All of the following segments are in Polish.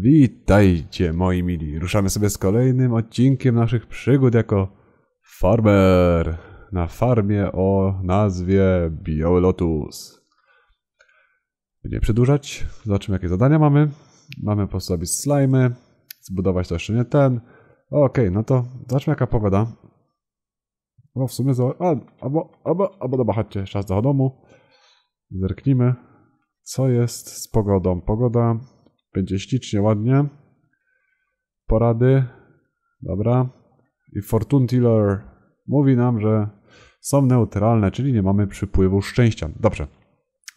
Witajcie moi mili. Ruszamy sobie z kolejnym odcinkiem naszych przygód jako farmer na farmie o nazwie Biolotus. Nie przedłużać, zobaczymy jakie zadania mamy. Mamy po sobie zbudować to jeszcze nie ten. Okej, no to zobaczmy jaka pogoda. No w sumie, za... A, albo, albo, albo dobra, chodźcie raz do domu. Zerknijmy, co jest z pogodą. Pogoda będzie ślicznie, ładnie. Porady. Dobra. I Fortune Tiller mówi nam, że są neutralne, czyli nie mamy przypływu szczęścia. Dobrze.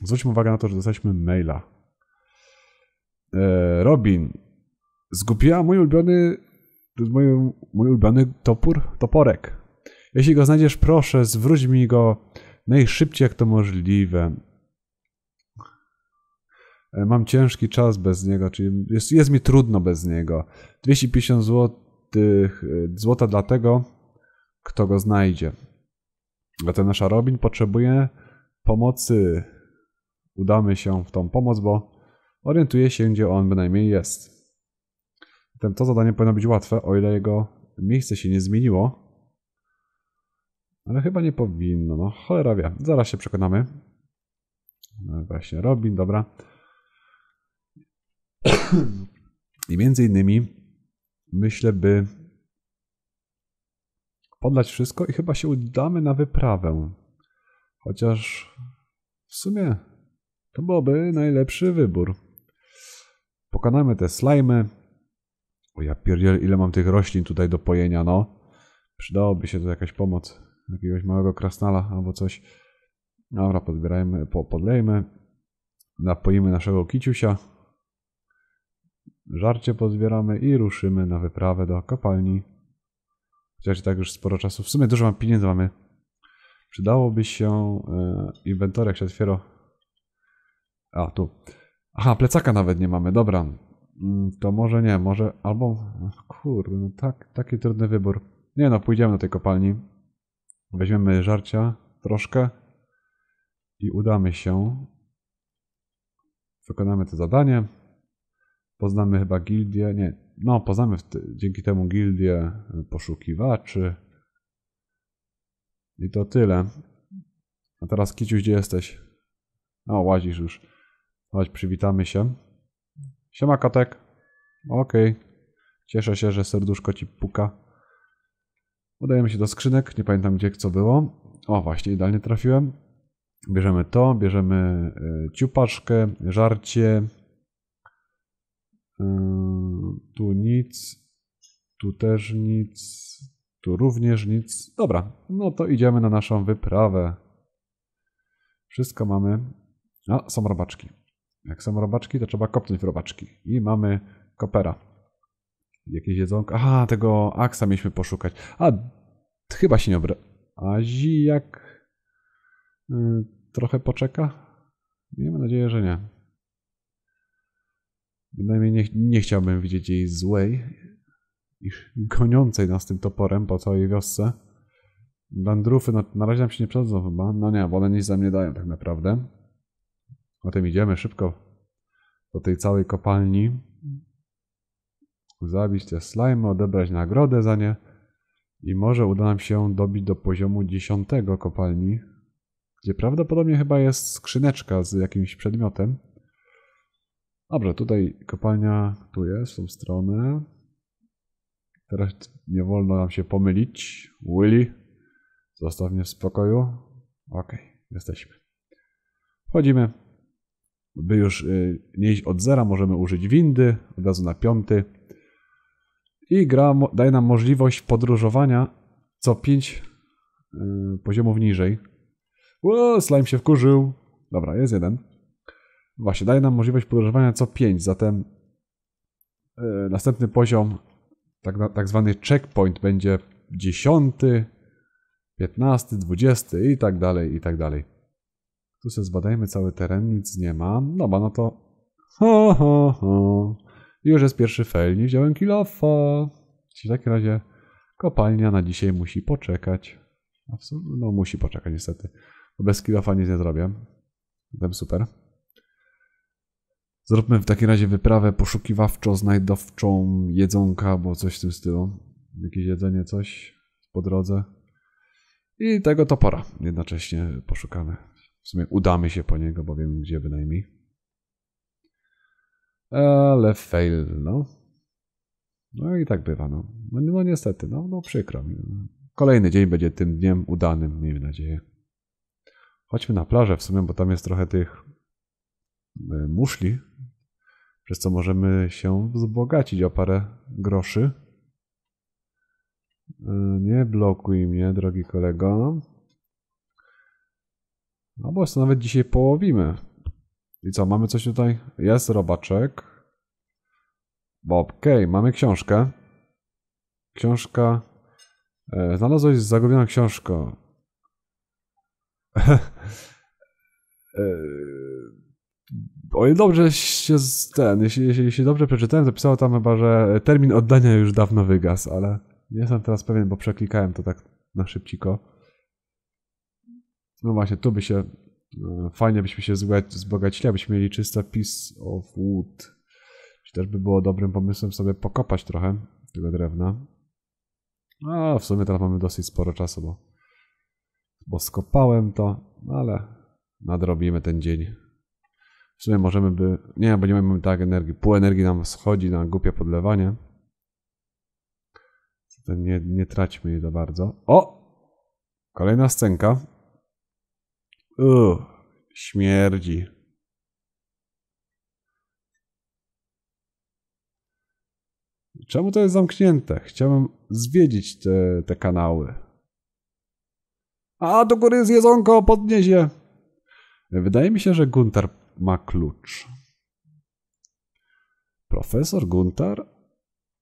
Zwróćmy uwagę na to, że dostaliśmy maila. E, Robin. Zgubiła mój ulubiony mój, mój ulubiony topór, toporek. Jeśli go znajdziesz, proszę, zwróć mi go najszybciej jak to możliwe. E, Mam ciężki czas bez niego, czyli jest, jest mi trudno bez niego. 250 zł, złota dla tego, kto go znajdzie. A ten nasza Robin potrzebuje pomocy. Udamy się w tą pomoc, bo orientuje się, gdzie on bynajmniej jest. Zatem to zadanie powinno być łatwe, o ile jego miejsce się nie zmieniło. Ale chyba nie powinno, no cholera wie. Zaraz się przekonamy. No właśnie, Robin, dobra. I między innymi myślę, by podlać wszystko i chyba się udamy na wyprawę. Chociaż w sumie to byłoby najlepszy wybór. Pokonamy te slimy. O ja pierdzielę, ile mam tych roślin tutaj do pojenia, no. Przydałoby się tu jakaś pomoc. Jakiegoś małego krasnala albo coś. Dobra, podbierajmy, po, podlejmy. Napoimy naszego kiciusia. Żarcie pozbieramy i ruszymy na wyprawę do kopalni. Chociaż tak już sporo czasu. W sumie dużo mam pieniędzy mamy. Przydałoby się e, inwentoriak się otwiera. A, tu. Aha, plecaka nawet nie mamy, dobra. Mm, To może nie, może albo... Kurde, no tak, taki trudny wybór. Nie no, pójdziemy do tej kopalni. Weźmiemy żarcia troszkę i udamy się. Wykonamy to zadanie. Poznamy chyba gildię, nie, no poznamy ty- dzięki temu gildię poszukiwaczy. I to tyle. A teraz Kiciuś, gdzie jesteś? O, łazisz już. Chodź, przywitamy się. Siema, kotek. Okej. Cieszę się, że serduszko ci puka. Udajemy się do skrzynek. Nie pamiętam, gdzie co było. O, właśnie, idealnie trafiłem. Bierzemy to, bierzemy y, ciupaczkę, żarcie. Y, tu nic. Tu też nic. Tu również nic. Dobra, no to idziemy na naszą wyprawę. Wszystko mamy. A, są robaczki. Jak są robaczki, to trzeba kopnąć w robaczki. I mamy kopera. Jakieś jedzonko. Aha, tego aksa mieliśmy poszukać. A, chyba się nie obra... A jak y, trochę poczeka? Miejmy nadzieję, że nie. Bynajmniej nie, nie chciałbym widzieć jej złej i goniącej nas tym toporem po całej wiosce. Landrufy no, na razie nam się nie przydadzą chyba. No nie, bo one nic za mnie dają tak naprawdę. Potem idziemy szybko do tej całej kopalni. Zabić te slimy, odebrać nagrodę za nie. I może uda nam się dobić do poziomu 10 kopalni, gdzie prawdopodobnie chyba jest skrzyneczka z jakimś przedmiotem. Dobrze, tutaj kopalnia tu jest, w tą stronę. Teraz nie wolno nam się pomylić. Willy, zostaw mnie w spokoju. Okej, jesteśmy. Wchodzimy. By już y, nie iść od zera, możemy użyć windy, od razu na piąty. I gra daje nam możliwość podróżowania co 5 y, poziomów niżej. Ło, slime się wkurzył. Dobra, jest jeden. Właśnie, daje nam możliwość podróżowania co 5, zatem y, następny poziom, tak, tak zwany checkpoint, będzie 10, 15, 20 i tak dalej, i tak dalej. Tu sobie zbadajmy cały teren, nic nie ma. Dobra, no to... Ho, ho, ho. Już jest pierwszy fail, nie wziąłem kilofa. W takim razie kopalnia na dzisiaj musi poczekać. No musi poczekać niestety. Bo bez kilofa nic nie zrobię. Zatem super. Zróbmy w takim razie wyprawę poszukiwawczo-znajdowczą jedzonka, bo coś w tym stylu. Jakieś jedzenie, coś po drodze. I tego topora jednocześnie poszukamy. W sumie udamy się po niego, bo wiem gdzie bynajmniej. Ale fail, no. No i tak bywa, no. No, no niestety, no, no przykro mi. Kolejny dzień będzie tym dniem udanym, miejmy nadzieję. Chodźmy na plażę w sumie, bo tam jest trochę tych e, muszli, przez co możemy się wzbogacić o parę groszy. E, nie blokuj mnie, drogi kolego. No bo nawet dzisiaj połowimy. I co, mamy coś tutaj? Jest robaczek. Bob, okej, okay, mamy książkę. Książka. E, znalazłeś zagubioną książkę. e, o ile dobrze się ten, jeśli, jeśli, jeśli dobrze przeczytałem, zapisało tam chyba, że termin oddania już dawno wygasł, ale nie jestem teraz pewien, bo przeklikałem to tak na szybciko. No właśnie, tu by się no, fajnie byśmy się wzbogacili, abyśmy mieli czyste piece of wood. Też by było dobrym pomysłem sobie pokopać trochę tego drewna. A w sumie teraz mamy dosyć sporo czasu, bo, bo skopałem to, ale nadrobimy ten dzień. W sumie możemy by... Nie, nie mamy tak energii. Pół energii nam schodzi na głupie podlewanie. Zatem nie, nie traćmy jej za bardzo. O! Kolejna scenka. Uuu, śmierdzi. Czemu to jest zamknięte? Chciałem zwiedzić te, te kanały. A, do góry jest jedzonko, podniesie. Wydaje mi się, że Gunter ma klucz. Profesor Gunter?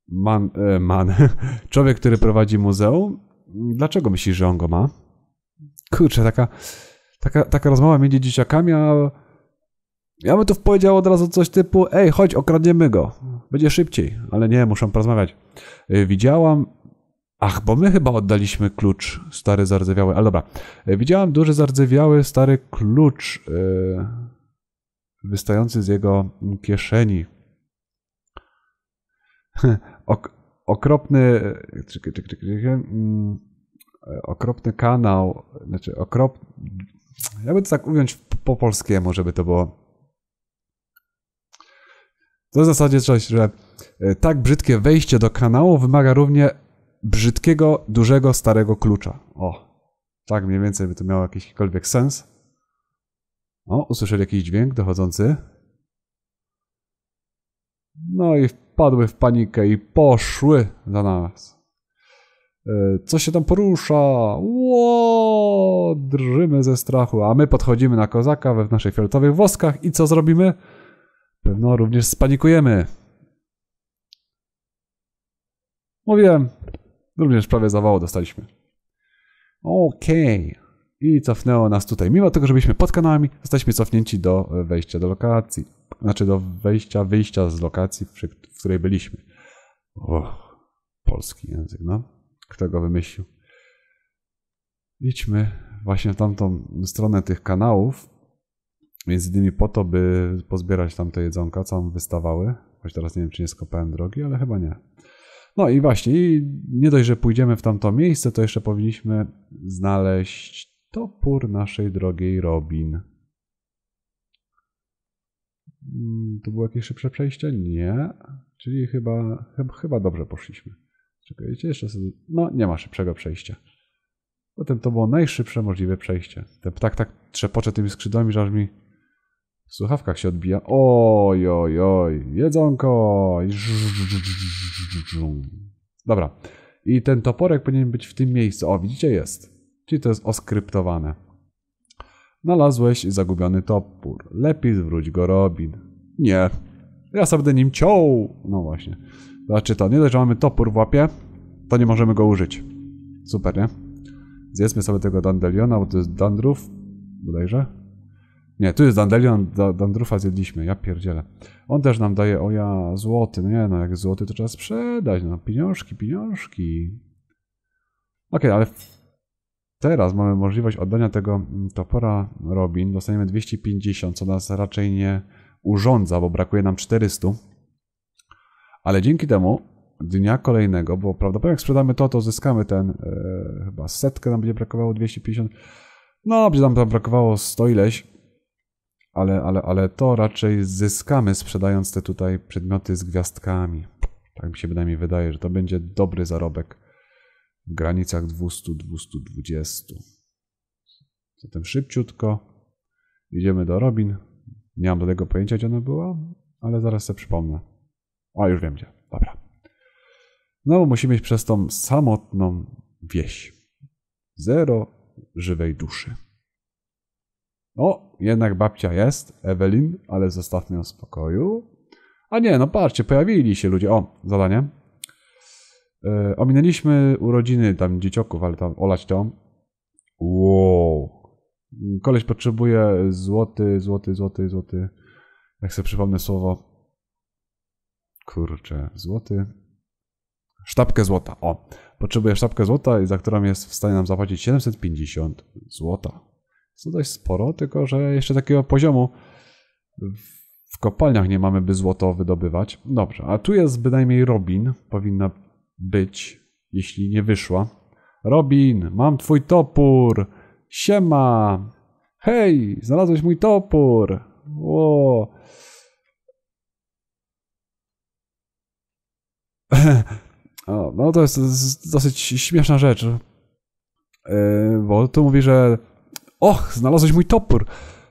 Man, e, man. Człowiek, który prowadzi muzeum? Dlaczego myślisz, że on go ma? Kurczę, taka, taka, taka rozmowa między dzieciakami, a ja bym tu powiedział od razu coś typu, ej, chodź, okradniemy go. Będzie szybciej, ale nie, muszę porozmawiać. Y, widziałam, ach, bo my chyba oddaliśmy klucz stary zardzewiały, ale dobra. Y, widziałam duży zardzewiały stary klucz yy, wystający z jego kieszeni. Ok, okropny, czekaj, czekaj, czekaj, mm, okropny kanał, znaczy okrop, jakby to tak ująć po polskiemu, żeby to było to w zasadzie coś, że e, tak brzydkie wejście do kanału wymaga równie brzydkiego, dużego, starego klucza. O, tak mniej więcej by to miało jakikolwiek sens. O, usłyszeli jakiś dźwięk dochodzący. No i wpadły w panikę i poszły za nas. E, co się tam porusza? Ło, drżymy ze strachu, a my podchodzimy na kozaka we w naszych fioletowych woskach i co zrobimy? Pewno również spanikujemy. Mówiłem, również prawie zawału dostaliśmy. Okej. Okay. I cofnęło nas tutaj. Mimo tego, że byliśmy pod kanałami, zostaliśmy cofnięci do wejścia do lokacji. Znaczy do wejścia, wyjścia z lokacji, w, której byliśmy. Och, polski język, no. Kto go wymyślił? Idźmy właśnie w tamtą stronę tych kanałów. Między innymi po to, by pozbierać tam te jedzonka, co nam wystawały. Choć teraz nie wiem, czy nie skopałem drogi, ale chyba nie. No i właśnie, i nie dość, że pójdziemy w tamto miejsce, to jeszcze powinniśmy znaleźć topór naszej drogiej Robin. Mm, to było jakieś szybsze przejście? Nie. Czyli chyba, chyba, chyba dobrze poszliśmy. Czekajcie, jeszcze sobie... No, nie ma szybszego przejścia. Zatem to było najszybsze możliwe przejście. Ten ptak tak trzepocze tymi skrzydłami, że aż mi w słuchawkach się odbija. Oj, oj, oj. Jedzonko. Dobra. I ten toporek powinien być w tym miejscu. O, widzicie, jest. Czyli to jest oskryptowane. Znalazłeś zagubiony topór. Lepiej zwróć go Robin. Nie. Ja sobie nim ciął. No właśnie. Znaczy to, nie dość, że mamy topór w łapie, to nie możemy go użyć. Super, nie? Zjedzmy sobie tego dandeliona, bo to jest dandrów. Bodajże. Nie, tu jest Dandelion, Dandrufa zjedliśmy, ja pierdzielę. On też nam daje, o ja, złoty, no nie no, jak złoty to trzeba sprzedać, no pieniążki, pieniążki. Okej, okay, ale teraz mamy możliwość oddania tego topora Robin, dostaniemy 250, co nas raczej nie urządza, bo brakuje nam 400. Ale dzięki temu dnia kolejnego, bo prawdopodobnie jak sprzedamy to, to zyskamy ten, e, chyba setkę nam będzie brakowało 250. No, będzie nam tam brakowało 100 ileś, ale, ale, ale to raczej zyskamy sprzedając te tutaj przedmioty z gwiazdkami. Tak mi się bynajmniej wydaje, że to będzie dobry zarobek w granicach 200-220. Zatem szybciutko idziemy do Robin. Nie mam do tego pojęcia, gdzie ona była, ale zaraz sobie przypomnę. O, już wiem gdzie. Dobra. No, musimy iść przez tą samotną wieś. Zero żywej duszy. O, jednak babcia jest, Ewelin, ale zostawmy ją w spokoju. A nie, no patrzcie, pojawili się ludzie. O, zadanie. Yy, ominęliśmy urodziny tam dziecioków, ale tam olać to. Wow. Koleś potrzebuje złoty, złoty, złoty, złoty. Jak sobie przypomnę słowo. Kurczę, złoty. Sztabkę złota. O, potrzebuje sztabkę złota, za którą jest w stanie nam zapłacić 750 złota. To dość sporo, tylko że jeszcze takiego poziomu w kopalniach nie mamy, by złoto wydobywać. Dobrze, a tu jest bynajmniej Robin. Powinna być, jeśli nie wyszła. Robin, mam twój topór. Siema. Hej, znalazłeś mój topór. Ło. O, no to jest dosyć śmieszna rzecz. Yy, bo tu mówi, że och, znalazłeś mój topór.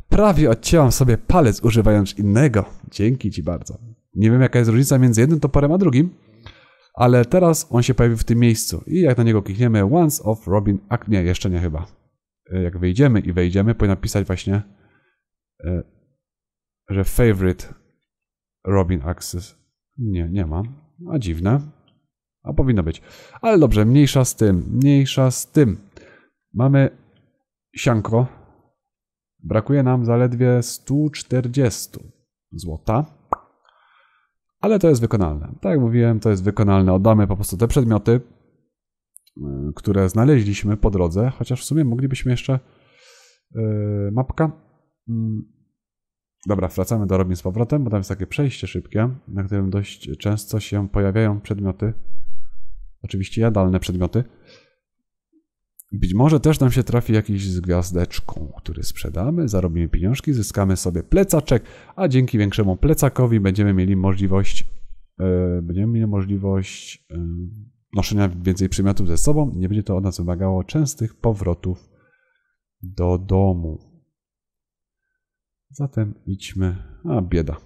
Prawie odcięłam sobie palec używając innego. Dzięki ci bardzo. Nie wiem jaka jest różnica między jednym toporem a drugim, ale teraz on się pojawił w tym miejscu. I jak na niego klikniemy Once of Robin... A nie, jeszcze nie chyba. Yy, jak wyjdziemy i wejdziemy, powinno pisać właśnie, yy, że favorite Robin Access. Nie, nie ma. A dziwne. A powinno być. Ale dobrze, mniejsza z tym, mniejsza z tym. Mamy sianko. Brakuje nam zaledwie 140 złota. Ale to jest wykonalne. Tak jak mówiłem, to jest wykonalne. Oddamy po prostu te przedmioty, y, które znaleźliśmy po drodze, chociaż w sumie moglibyśmy jeszcze yy, mapka. Mm. Dobra, wracamy do Robin z powrotem, bo tam jest takie przejście szybkie, na którym dość często się pojawiają przedmioty Oczywiście jadalne przedmioty. Być może też nam się trafi jakiś z gwiazdeczką, który sprzedamy, zarobimy pieniążki, zyskamy sobie plecaczek, a dzięki większemu plecakowi będziemy mieli możliwość yy, będziemy mieli możliwość yy, noszenia więcej przedmiotów ze sobą. Nie będzie to od nas wymagało częstych powrotów do domu. Zatem idźmy. A bieda.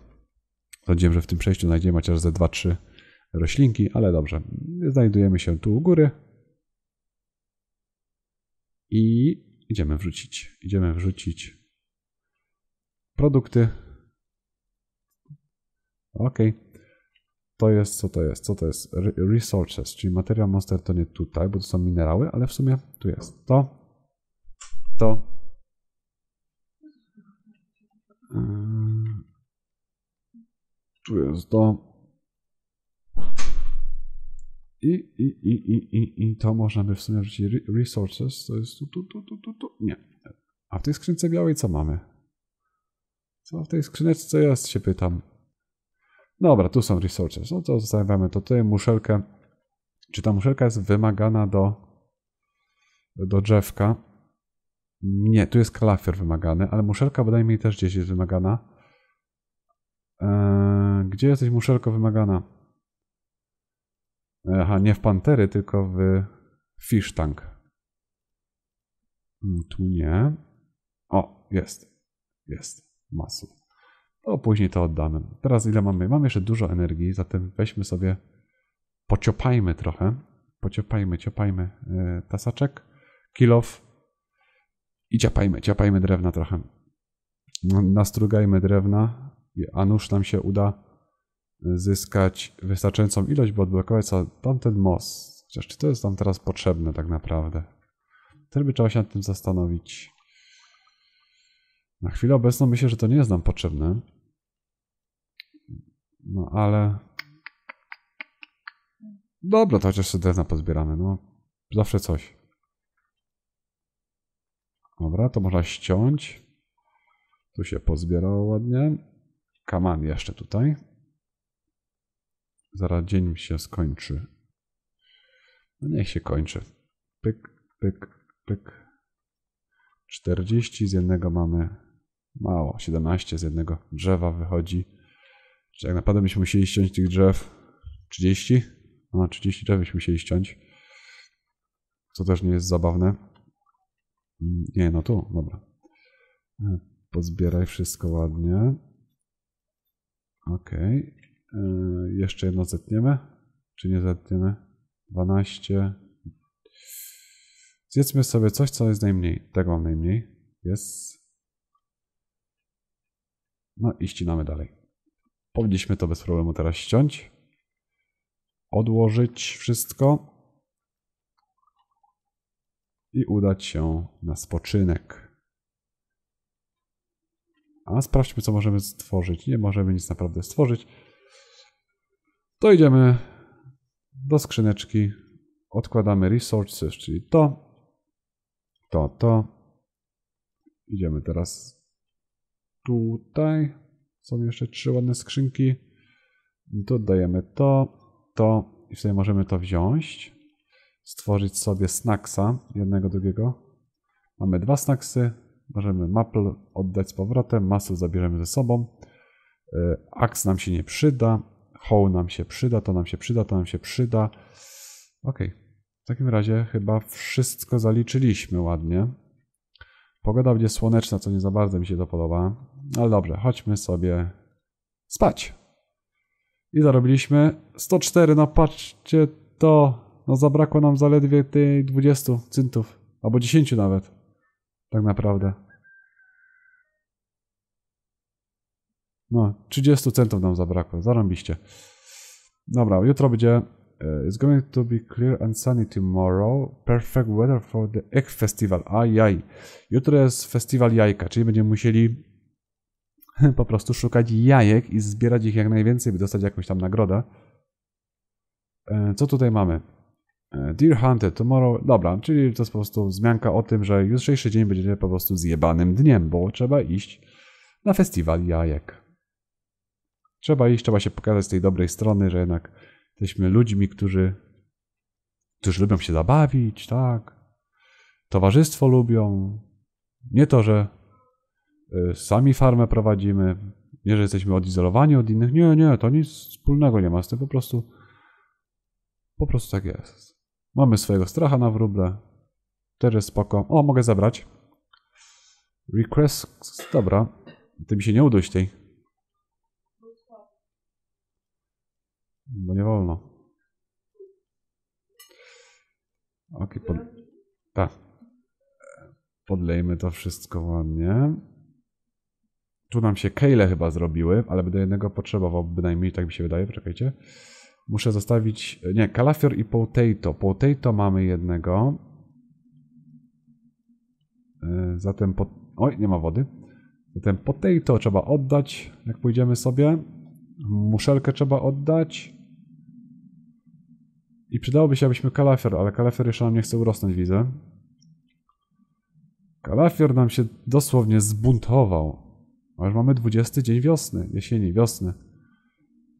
Sądziłem, że w tym przejściu znajdziemy chociaż ze 2-3 roślinki, ale dobrze. Znajdujemy się tu u góry. I idziemy wrzucić. Idziemy wrzucić produkty. Ok. To jest, co to jest? Co to jest? Resources, czyli materiał monster to nie tutaj, bo to są minerały, ale w sumie tu jest to, to. Yy, tu jest to, i, i, i, i, i, i to można by w sumie wrzucić resources, to jest tu, tu, tu, tu, tu, tu. Nie. A w tej skrzynce białej co mamy? Co w tej skrzyneczce jest, się pytam. Dobra, tu są resources. No to zostawiamy to tutaj muszelkę. Czy ta muszelka jest wymagana do, do drzewka? Nie, tu jest kalafior wymagany, ale muszelka wydaje mi też gdzieś jest wymagana. Eee, gdzie jesteś muszelko wymagana? Aha, nie w Pantery, tylko w Fish Tank. Hmm, tu nie. O, jest. Jest. Masło. O, później to oddamy. Teraz ile mamy? Mamy jeszcze dużo energii, zatem weźmy sobie, pociopajmy trochę. Pociopajmy, ciopajmy yy, tasaczek, kilof i ciapajmy, ciapajmy drewna trochę. Nastrugajmy drewna, a nuż nam się uda zyskać wystarczającą ilość, by odblokować tamten most. Chociaż czy to jest tam teraz potrzebne tak naprawdę? Też by trzeba się nad tym zastanowić. Na chwilę obecną myślę, że to nie jest nam potrzebne. No ale... Dobra, to chociaż sobie drewna pozbieramy, no. Zawsze coś. Dobra, to można ściąć. Tu się pozbierało ładnie. kaman jeszcze tutaj. Zaraz dzień się skończy. No niech się kończy. Pyk, pyk, pyk. 40 z jednego mamy mało. 17 z jednego drzewa wychodzi. Czy jak naprawdę byśmy musieli ściąć tych drzew 30? No 30 drzew byśmy musieli ściąć. Co też nie jest zabawne. Nie, no tu, dobra. Pozbieraj wszystko ładnie. Ok. Yy, jeszcze jedno zetniemy? Czy nie zetniemy? 12. Zjedzmy sobie coś, co jest najmniej. Tego mam najmniej. Jest. No i ścinamy dalej. Powinniśmy to bez problemu teraz ściąć. Odłożyć wszystko. I udać się na spoczynek. A sprawdźmy, co możemy stworzyć. Nie możemy nic naprawdę stworzyć. To idziemy do skrzyneczki. Odkładamy resources, czyli to, to, to. Idziemy teraz tutaj. Są jeszcze trzy ładne skrzynki. Tu dajemy to, to i wtedy możemy to wziąć. Stworzyć sobie snacksa, jednego, drugiego. Mamy dwa snacksy. Możemy maple oddać z powrotem, masę zabierzemy ze sobą. E, Axe nam się nie przyda. Hoe nam się przyda, to nam się przyda, to nam się przyda. Ok. W takim razie chyba wszystko zaliczyliśmy ładnie. Pogoda będzie słoneczna, co nie za bardzo mi się to podoba. Ale dobrze, chodźmy sobie spać. I zarobiliśmy 104, no patrzcie to. No zabrakło nam zaledwie tej 20 cyntów. Albo 10 nawet. Tak naprawdę. No, 30 centów nam zabrakło. Zarąbiście. Dobra, jutro będzie Uh, it's going to be clear and sunny tomorrow. Perfect weather for the Egg Festival. Ajaj. Jutro jest festiwal jajka, czyli będziemy musieli po prostu szukać jajek i zbierać ich jak najwięcej, by dostać jakąś tam nagrodę. E, co tutaj mamy? E, Deer Hunter tomorrow. Dobra, czyli to jest po prostu wzmianka o tym, że jutrzejszy dzień będzie po prostu zjebanym dniem, bo trzeba iść na festiwal jajek. Trzeba iść, trzeba się pokazać z tej dobrej strony, że jednak Jesteśmy ludźmi, którzy, którzy lubią się zabawić, tak? Towarzystwo lubią. Nie to, że y, sami farmę prowadzimy, nie, że jesteśmy odizolowani od innych. Nie, nie, to nic wspólnego nie ma z tym. Po prostu, po prostu tak jest. Mamy swojego stracha na wróble. Też jest spoko. O, mogę zabrać. Request, dobra. Ty mi się nie uduś tej. Bo nie wolno. Ok, pod... tak. Podlejmy to wszystko ładnie. Tu nam się kejle chyba zrobiły, ale by do jednego potrzebował bynajmniej, tak mi się wydaje. Poczekajcie. Muszę zostawić... Nie, kalafior i potato. Potato mamy jednego. E, zatem... Po... Oj, nie ma wody. Zatem potato trzeba oddać, jak pójdziemy sobie. Muszelkę trzeba oddać. I przydałoby się, abyśmy kalafior, ale kalafior jeszcze nam nie chce urosnąć, widzę. Kalafior nam się dosłownie zbuntował. A już mamy 20 dzień wiosny, jesieni, wiosny.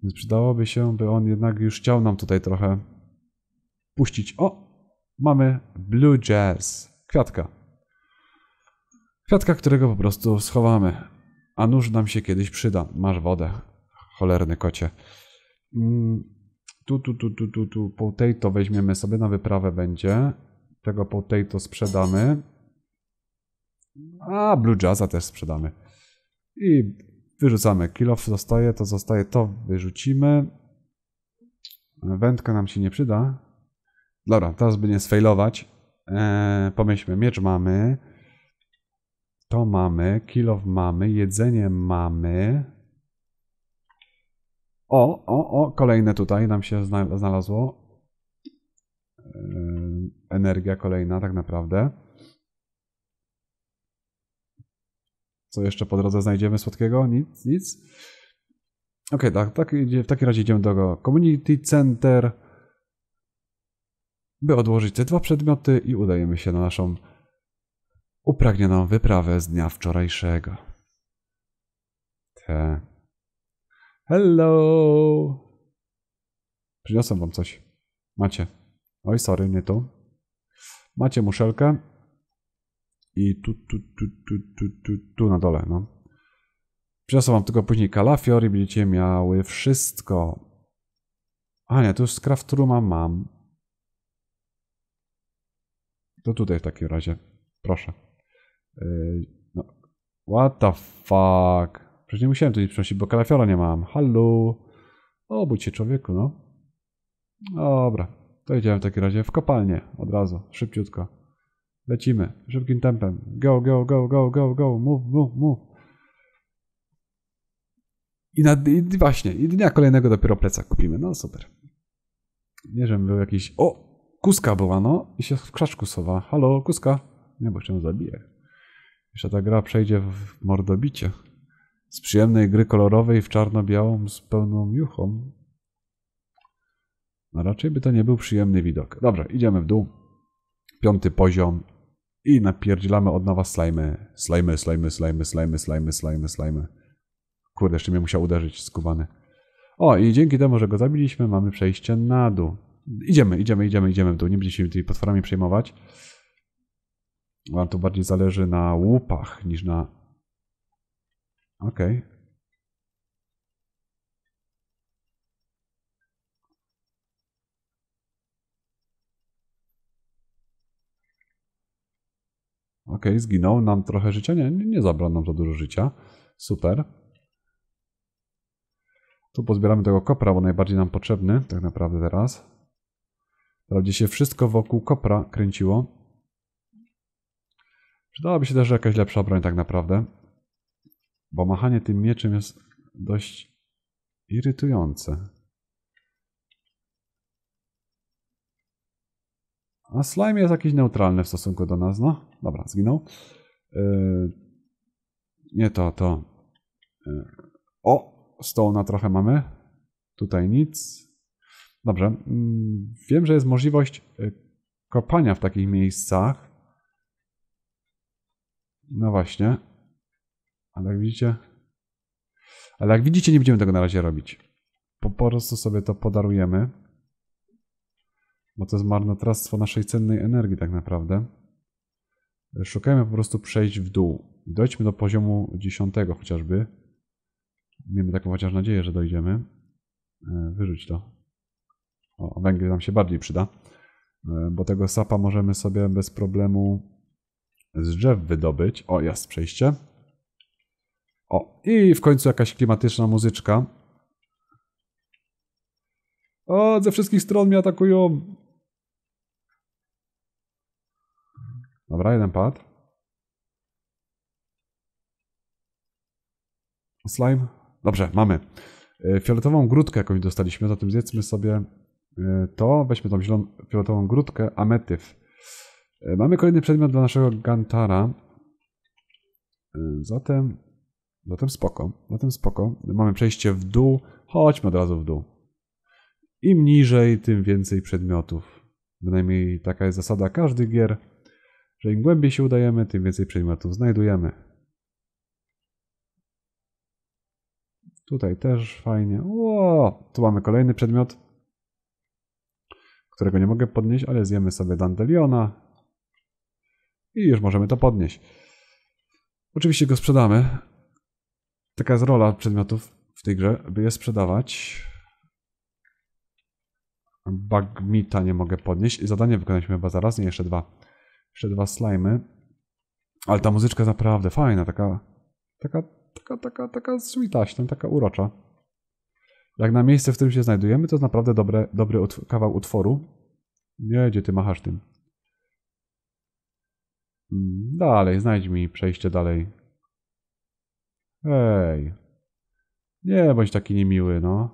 Więc przydałoby się, by on jednak już chciał nam tutaj trochę puścić. O! Mamy Blue Jazz. Kwiatka. Kwiatka, którego po prostu schowamy. A nóż nam się kiedyś przyda. Masz wodę. Cholerny kocie. Mm, tu, tu, tu, tu, tu, tu potato weźmiemy sobie na wyprawę będzie. Tego potato sprzedamy. A Blue Jazza też sprzedamy. I wyrzucamy. Kilof zostaje, to zostaje, to wyrzucimy. Wędka nam się nie przyda. Dobra, teraz by nie sfailować. Eee, pomyślmy, miecz mamy. To mamy, kilof mamy, jedzenie mamy. O, o, o, kolejne tutaj nam się znalazło. Yy, energia kolejna, tak naprawdę. Co jeszcze po drodze znajdziemy słodkiego? Nic, nic. Ok, tak, tak, w takim razie idziemy do Community Center, by odłożyć te dwa przedmioty i udajemy się na naszą upragnioną wyprawę z dnia wczorajszego. Te. Hello! Przyniosłem wam coś. Macie. Oj, sorry, nie tu. Macie muszelkę. I tu, tu, tu, tu, tu, tu, tu na dole, no. Przyniosłem wam tylko później kalafior i będziecie miały wszystko. A nie, tu już z Craftruma mam. To tutaj w takim razie. Proszę. Yy, no. What the fuck? Przecież nie musiałem tu nic przynosić, bo kalafiora nie mam. Hallo. Obudź się człowieku, no. Dobra. To idziemy w takim razie w kopalnię. Od razu. Szybciutko. Lecimy. Szybkim tempem. Go, go, go, go, go, go. Move, move, move. I, na, I właśnie. I dnia kolejnego dopiero plecak kupimy. No super. Nie, żebym był jakiś... O! Kuska była, no. I się w krzaczku sowa. Halo, kuska. Nie, bo się zabije. Jeszcze ta gra przejdzie w mordobicie. Z przyjemnej gry kolorowej w czarno-białą z pełną juchą. No raczej by to nie był przyjemny widok. Dobrze, idziemy w dół. Piąty poziom. I napierdzielamy od nowa slajmy. Slajmy, slajmy, slajmy, slajmy, slajmy, slajmy, slajmy. Kurde, jeszcze mnie musiał uderzyć skubany. O, i dzięki temu, że go zabiliśmy, mamy przejście na dół. Idziemy, idziemy, idziemy, idziemy w dół. Nie będziemy się tymi potworami przejmować. Wam to bardziej zależy na łupach niż na... Okej. Okay. Ok, zginął nam trochę życia. Nie, nie zabrał nam za dużo życia. Super. Tu pozbieramy tego kopra, bo najbardziej nam potrzebny tak naprawdę teraz. Teraz się wszystko wokół kopra kręciło. Przydałaby się też jakaś lepsza broń tak naprawdę. Bo machanie tym mieczem jest dość irytujące. A slime jest jakiś neutralny w stosunku do nas, no. Dobra, zginął. Yy, nie to, to. Yy. O! Stołna trochę mamy. Tutaj nic. Dobrze. Yy, wiem, że jest możliwość y, kopania w takich miejscach. No właśnie. Ale jak widzicie... Ale jak widzicie, nie będziemy tego na razie robić. Po, po prostu sobie to podarujemy. Bo to jest marnotrawstwo naszej cennej energii tak naprawdę. Szukajmy po prostu przejść w dół. Dojdźmy do poziomu 10 chociażby. Miejmy taką chociaż nadzieję, że dojdziemy. E, wyrzuć to. O, węgiel nam się bardziej przyda. E, bo tego sapa możemy sobie bez problemu z drzew wydobyć. O, jest przejście. O, i w końcu jakaś klimatyczna muzyczka. O, ze wszystkich stron mnie atakują. Dobra, jeden pad. Slime. Dobrze, mamy. E, fioletową grudkę jakąś dostaliśmy, zatem zjedzmy sobie e, to. Weźmy tą zieloną, fioletową grudkę, ametyw. E, mamy kolejny przedmiot dla naszego Gantara. Zatem, zatem spoko, zatem spoko. Mamy przejście w dół. Chodźmy od razu w dół. Im niżej, tym więcej przedmiotów. Bynajmniej taka jest zasada każdych gier że im głębiej się udajemy, tym więcej przedmiotów znajdujemy. Tutaj też fajnie. O, tu mamy kolejny przedmiot, którego nie mogę podnieść, ale zjemy sobie dandeliona i już możemy to podnieść. Oczywiście go sprzedamy. Taka jest rola przedmiotów w tej grze, by je sprzedawać. Bagmita nie mogę podnieść i zadanie wykonaliśmy chyba zaraz, nie jeszcze dwa. Jeszcze dwa slimy. Ale ta muzyczka jest naprawdę fajna, taka, taka, taka, taka, taka sweetaśna, taka urocza. Jak na miejsce, w którym się znajdujemy, to jest naprawdę dobre, dobry utw kawał utworu. Nie, gdzie ty machasz tym? Hmm, dalej, znajdź mi przejście dalej. Ej. Nie bądź taki niemiły, no.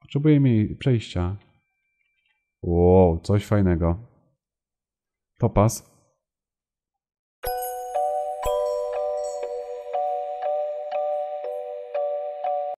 Potrzebuję mi przejścia. Wow, coś fajnego. Topas.